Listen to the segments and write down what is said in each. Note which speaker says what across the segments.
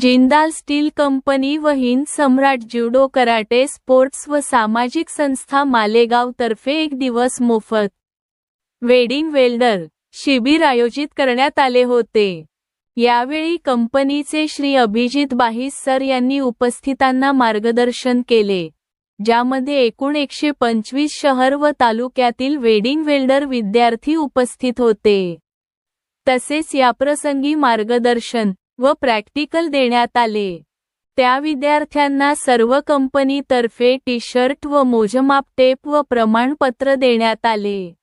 Speaker 1: Jindal steel company व Hind Samrat judo karate sports व सामाजिक संस्था मालेगाव तर्फे एक दिवस मोफत. वेडिंग वेल्डर शिबिर आयोजित करण्यात आले होते. यावेळी कंपनीचे श्री अभिजित बाहिस सर यांनी उपस्थितांना मार्गदर्शन केले. ज्यामध्ये एकूण एकशे पंचवीस शहर व तालुक्यातील वेडिंग वेल्डर विद्यार्थी उपस्थित होते. तसेच याप्रसंगी मार्गदर्शन व प्रॅक्टिकल देण्यात आले. त्या विद्यार्थ्यांना सर्व कंपनीतर्फे टी शर्ट व मोजमाप टेप व प्रमाणपत्र देण्यात आले.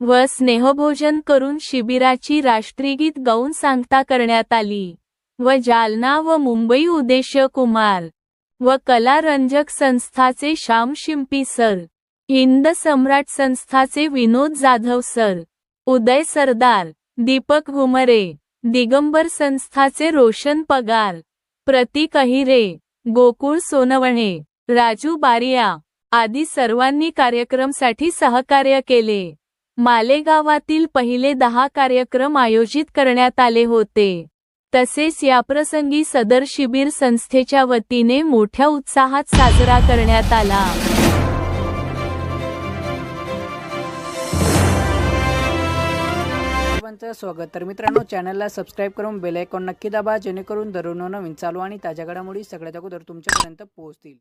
Speaker 1: व स्नेहभोजन करून शिबिराची राष्ट्रीयगीत गाऊन सांगता करण्यात आली. व जालना व मुंबई उद्देश्य कुमार व कला रंजक संस्थाचे श्याम शिंपी सर हिंद सम्राट संस्थाचे विनोद जाधव सर उदय सरदार दीपक घुमरे दिगंबर संस्थाचे रोशन पगार प्रतीक अहिरे गोकुळ सोनवणे राजू बारिया आदी सर्वांनी कार्यक्रमसाठी सहकार्य केले. मालेगावातील पहिले दहा कार्यक्रम आयोजित करण्यात आले होते. तसेच याप्रसंगी सदर शिबिर संस्थेच्या वतीने मोठ्या उत्साहात साजरा करण्यात आला.
Speaker 2: स्वागत. तर मित्रांनो चॅनलला सबस्क्राईब करून बेल आयकॉन नक्की दाबा जेणेकरून दररोज नवीन चालू आणि ताज्या घडामोडी सगळ्यात अगोदर तुमच्यापर्यंत पोहोचतील.